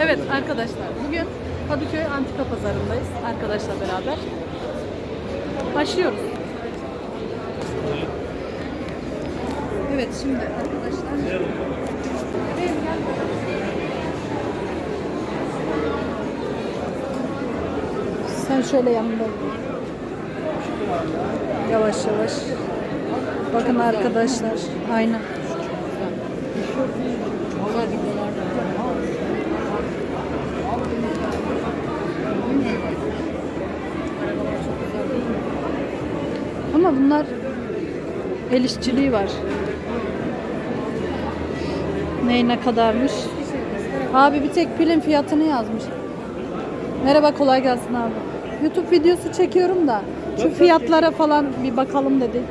Evet arkadaşlar bugün Kadıköy Antika Pazarı'ndayız arkadaşla beraber. Başlıyoruz. Evet şimdi arkadaşlar. Sen şöyle yanında ol. Yavaş yavaş. Bakın arkadaşlar. Aynen. Ama bunlar el işçiliği var. Ney ne kadarmış? Abi bir tek pilin fiyatını yazmış. Merhaba kolay gelsin abi. YouTube videosu çekiyorum da şu fiyatlara falan bir bakalım dedik.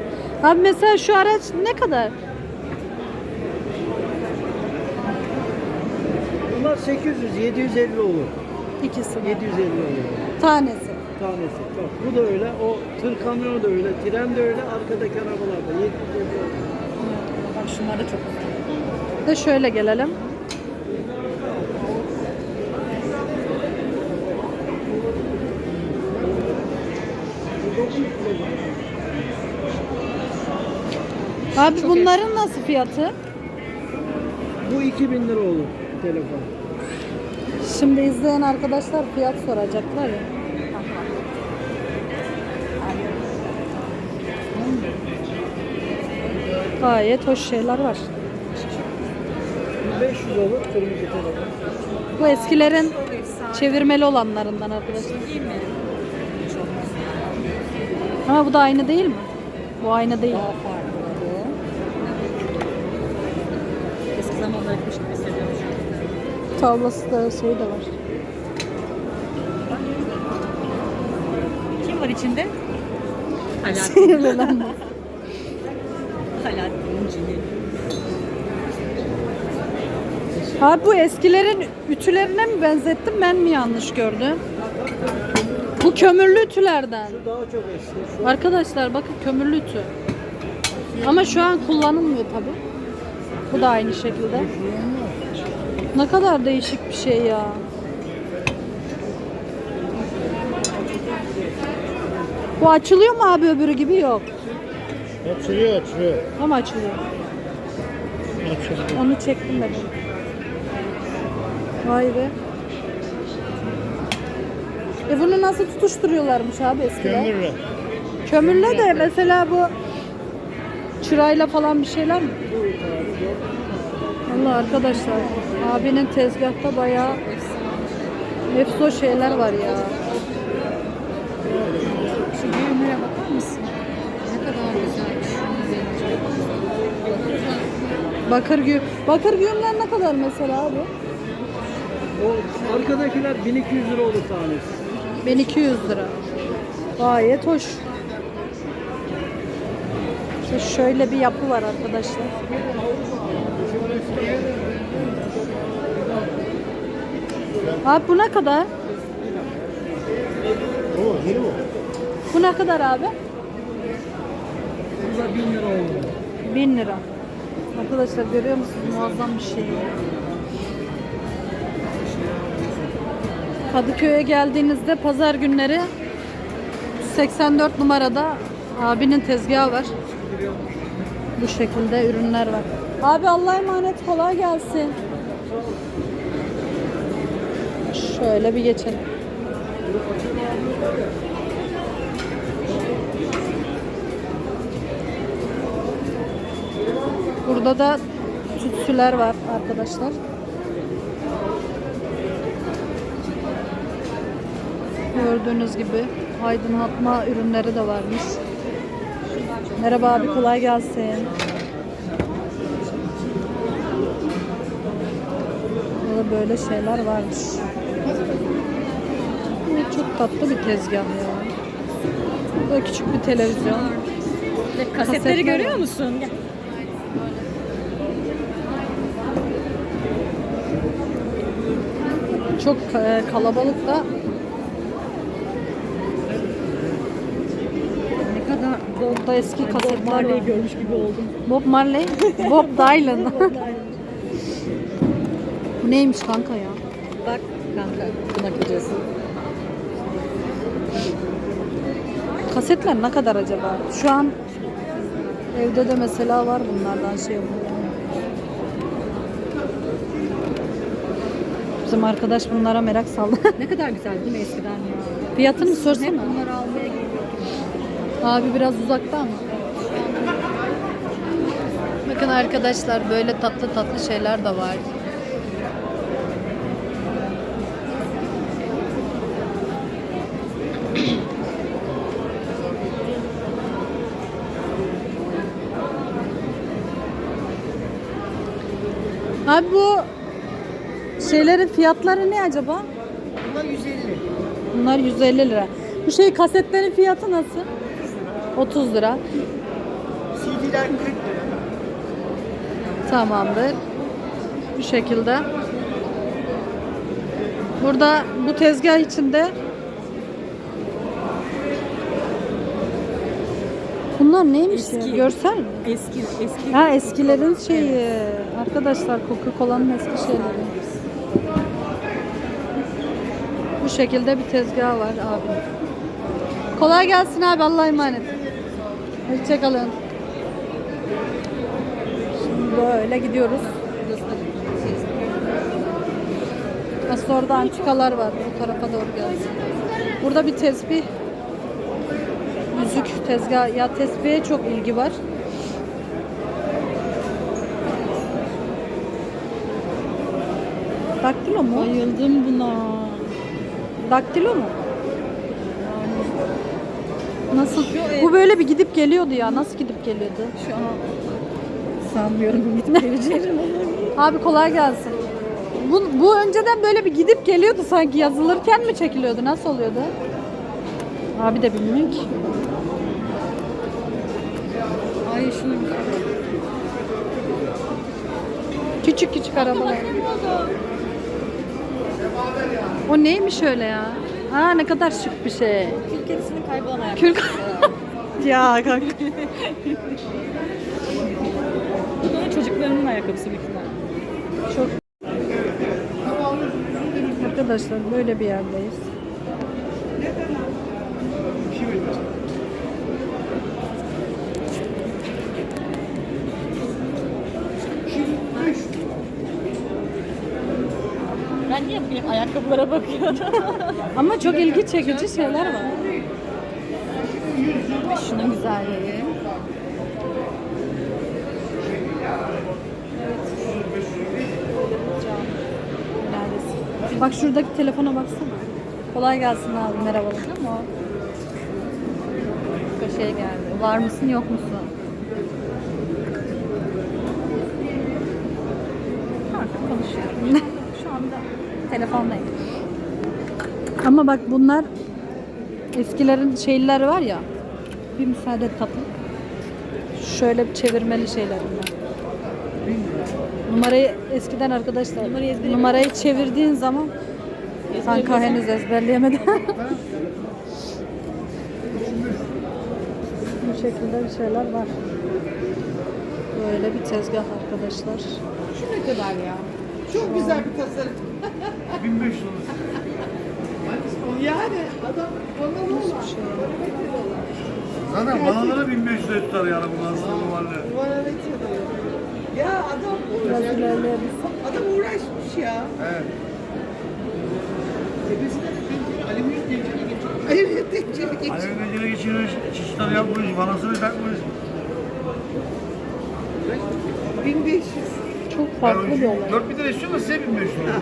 Abi mesela şu araç ne kadar? Bunlar 800, 750 olur. İkisi. de. 750 olur Tanesi. Tanesi. Bak bu da öyle, o tır kamyonu da öyle, tren de öyle, arkadaki arabalar da 750 olur. Bak şunlar da çok güzel. Ve şöyle gelelim. Abi bunların nasıl fiyatı? Bu 2000 lira olur telefon. Şimdi izleyen arkadaşlar fiyat soracaklar ya. Gayet hoş şeyler var. Bu 500 olur kırmızı telefon. Bu eskilerin çevirmeli olanlarından arkadaşlar. Ama bu da aynı değil mi? Bu aynı değil. Eski zamanlardaymış gibi hissediyorum şu an. Tavlası da şey de var. Kim var içinde? Alaaddin. Sinirlenen Abi bu eskilerin ütülerine mi benzettim ben mi yanlış gördüm? Bu kömürlü ütülerden. Şu daha çok eski. Şu Arkadaşlar bakın kömürlü ütü. Ama şu an kullanılmıyor tabi. Bu da aynı şekilde. Ne kadar değişik bir şey ya. Bu açılıyor mu abi öbürü gibi yok. Açılıyor, açılıyor. Ama açılıyor. Açılıyor. Onu çektim de ben. Vay be. E bunu nasıl tutuşturuyorlarmış abi eskiler? Kömürle. Kömürle de mesela bu çırayla falan bir şeyler mi? Allah arkadaşlar abinin tezgahta bayağı efso şeyler var ya. Bakır güğüm. Bakır güğümler ne kadar mesela abi? O arkadakiler 1200 lira olur tanesi. 1200 lira. Gayet hoş. İşte şöyle bir yapı var arkadaşlar. Abi bu ne kadar? O, yeni bu. Bu ne kadar abi? Bu da 1000 lira olur. 1000 lira. Arkadaşlar görüyor musunuz? Muazzam bir şey. Kadıköy'e geldiğinizde pazar günleri 84 numarada abinin tezgahı var. Bu şekilde ürünler var. Abi Allah'a emanet kolay gelsin. Şöyle bir geçelim. Burada da tütsüler var arkadaşlar. Gördüğünüz gibi aydınlatma ürünleri de varmış. Merhaba abi kolay gelsin. Burada böyle şeyler varmış. Çok tatlı bir tezgah ya. Burada küçük bir televizyon. Kasetler kasetleri var. görüyor musun? Gel. Çok e, kalabalık da Ne kadar Burada eski Bob kasetler var. Marley'i görmüş gibi oldum. Bob Marley, Bob Dylan. Bu neymiş kanka ya? Bak kanka buna gideceğiz. Kasetler ne kadar acaba? Şu an evde de mesela var bunlardan şey yapıyor. Bizim arkadaş bunlara merak saldı. Ne kadar güzel değil mi eskiden ya? Fiyatını Hep sorsana. bunları almaya. Abi biraz uzakta ama. Bakın arkadaşlar böyle tatlı tatlı şeyler de var. Abi bu şeylerin fiyatları ne acaba? Bunlar 150. Bunlar 150 lira. Bu şey kasetlerin fiyatı nasıl? 30 lira. CD'ler 40 lira. Tamamdır. Bu şekilde. Burada bu tezgah içinde Bunlar neymiş ya? Eski. Görsel mi? Eski eski. Ha eskilerin şeyi. Arkadaşlar Coca-Cola'nın eski şeyleri. Bu şekilde bir tezgah var abi. Kolay gelsin abi Allah'a emanet. Hoşçakalın. Şimdi böyle gidiyoruz. Aslında orada antikalar var. Bu tarafa doğru gelsin. Burada bir tesbih. Yüzük tezgah. Ya tesbihe çok ilgi var. Daktilo mu? Bayıldım buna. Daktilo mu? Nasıl? Bu böyle bir gidip geliyordu ya. Nasıl gidip geliyordu? Şu an sanmıyorum gidip geleceğim. Abi kolay gelsin. Bu, bu önceden böyle bir gidip geliyordu sanki yazılırken mi çekiliyordu? Nasıl oluyordu? Abi de bilmiyorum ki. Ay şunu Küçük küçük arabalar. O neymiş öyle ya? Ha ne kadar şık bir şey. Kül kedisinin kaybolan ayakkabı. Kül ya kanka. Bu da çocuklarının ayakkabısı büyük. Çok Arkadaşlar böyle bir yerdeyiz. Ben niye bugün ayakkabılara bakıyordum? Ama çok ilgi çekici şeyler var. Şunun güzelliği. Bak şuradaki telefona baksana. Kolay gelsin abi merhabalar. Ama şey geldi. Var mısın yok musun? Artık konuşuyorum. Telefondayım. Ama bak bunlar eskilerin şeyleri var ya. Bir müsaade et tatlım. Şöyle bir çevirmeli şeyler bunlar. Numarayı eskiden arkadaşlar Numarayı numarayı çevirdiğin zaman kanka henüz ezberleyemedi. Bu şekilde bir şeyler var. Böyle bir tezgah arkadaşlar. Şu ne kadar ya? Çok güzel bir tasarım. 1500 lira. Yani adam bana ne olan? Zaten banalara 1500 lira tutar yani bu aslında normalde. Diyor? Ya adam uğraşmış. Adam uğraşmış ya. Evet. Tepesine de pencere, alüminyum tencere geçiyor. Alüminyum tencere geçiyor. Alev pencere geçirmiş, çeşitler yapmış, vanasını takmış. 1500. Çok farklı bir olay. 4000 lira istiyor mu size 1500 lira?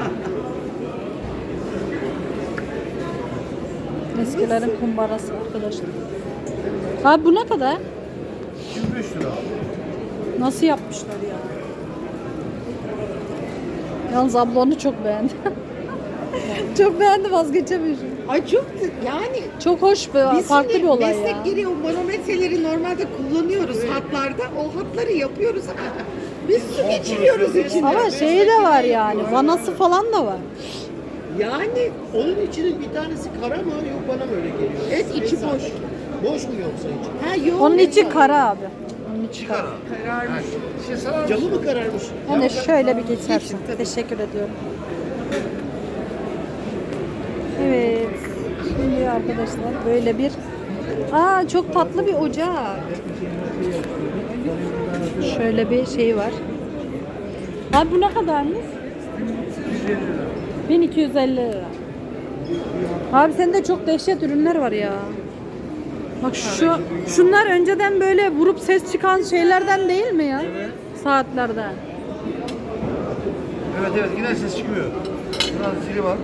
Eskilerin kumbarası arkadaşlar. Abi bu ne kadar? 2500 lira. Nasıl yapmışlar ya? Yalnız abla onu çok beğendi. çok beğendi vazgeçemiyorum. Ay çok da- yani Çok hoş bir, biz farklı şimdi bir olay meslek ya. gereği o manometreleri normalde kullanıyoruz hatlarda. O hatları yapıyoruz ama biz su geçiriyoruz içinde. Ama şeyi de var yani. Vanası falan da var. Yani onun içinin bir tanesi kara mı yok bana mı öyle geliyor? Evet içi boş. Boş mu yoksa içi? Ha yok. Onun içi kara abi. Onun içi kara. Kararmış. Şey sana Camı mı kararmış? Hani şöyle bir geçersin. Teşekkür ediyorum. Evet. Şimdi arkadaşlar böyle bir Aa çok tatlı bir ocak. Şöyle bir şey var. Abi bu ne kadarmış? 1250 lira. Abi sende çok dehşet ürünler var ya. Bak şu şunlar önceden böyle vurup ses çıkan şeylerden değil mi ya? Saatlerden. Evet evet yine ses çıkmıyor. Biraz zili var.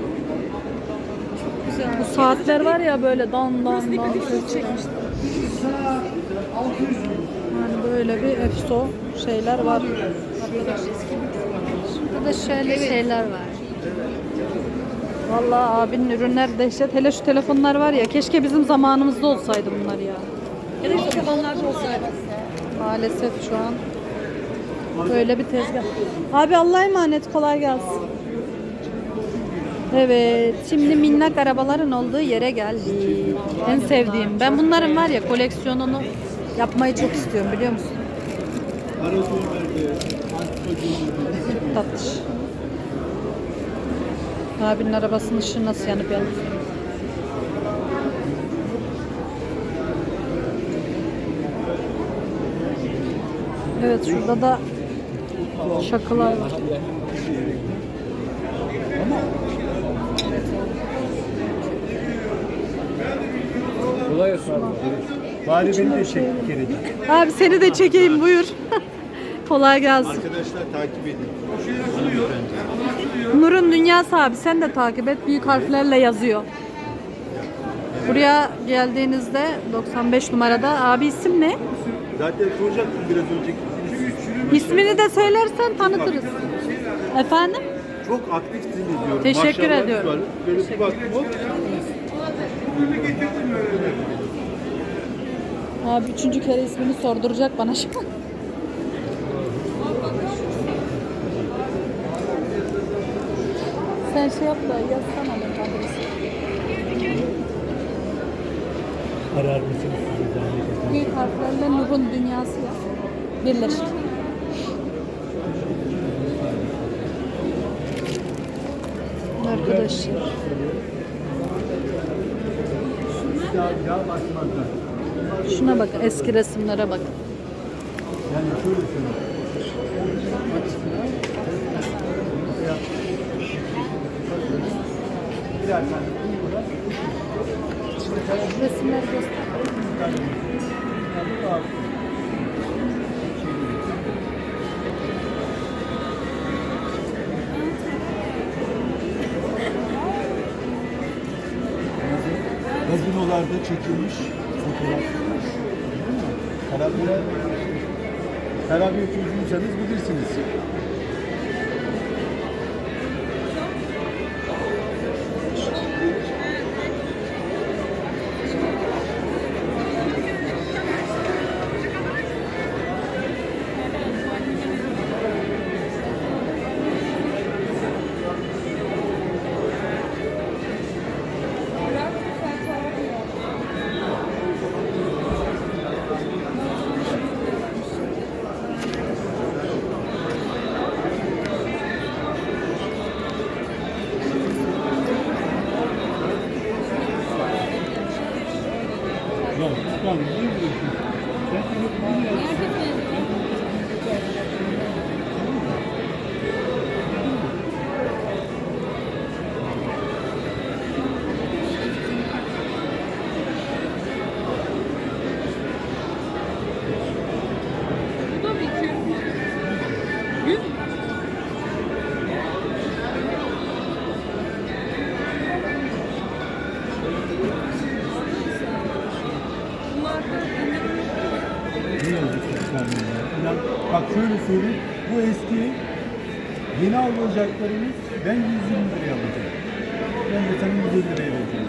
Bu saatler var ya böyle dan dan dan. Yani böyle bir efso şeyler var. Burada da şöyle şeyler var. Vallahi abinin ürünler dehşet. Hele şu telefonlar var ya. Keşke bizim zamanımızda olsaydı bunlar ya. Ya da şu zamanlarda olsaydı. Maalesef şu an böyle bir tezgah. Abi Allah'a emanet kolay gelsin. Evet, şimdi minnak arabaların olduğu yere geldik. En sevdiğim. Ben bunların var ya koleksiyonunu yapmayı çok istiyorum biliyor musun? Tatlış. Abinin arabasının ışığı nasıl yanıp yanıp? Evet şurada da şakalar var. Kolay abi. Bari beni de çek bir. Abi seni de çekeyim buyur. Kolay gelsin. Arkadaşlar takip edin. Nur'un Dünyası abi sen de takip et. Büyük harflerle yazıyor. Buraya geldiğinizde 95 numarada abi isim ne? Zaten soracaktım biraz önce. İsmini de söylersen tanıtırız. Efendim? Çok aktifsiniz diyorum. Teşekkür Maşallah ediyorum. Böyle bir baktım hop. Abi üçüncü kere ismini sorduracak bana an. Sen şey yap da yazsana benim adresi. Arar mısınız sizi zahmet etmez. Büyük harflerle Nur'un dünyası ya. Birleşik. Arkadaşlar. Şuna bakın eski resimlere bakın. Yani şöyle söyleyeyim. Resimleri göster. Çekilmiş fotoğraf. Karabiye, Karabiye çocuğuysanız bilirsiniz. Ne çıkarmıyorlar. İnan, bak şöyle söyleyeyim. Bu eski yeni alacaklarımız ben 120 liraya alacağım. Ben de sana 150 liraya vereceğim.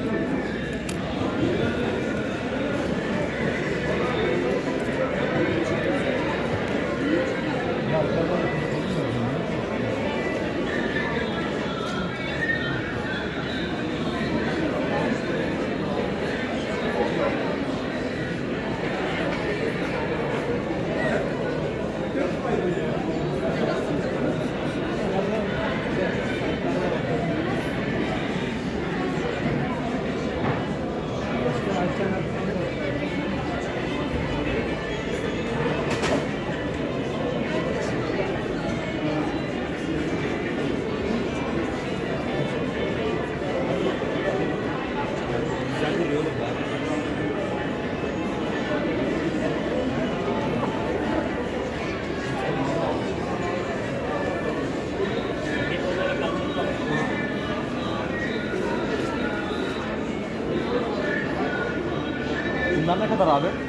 Kadar abi?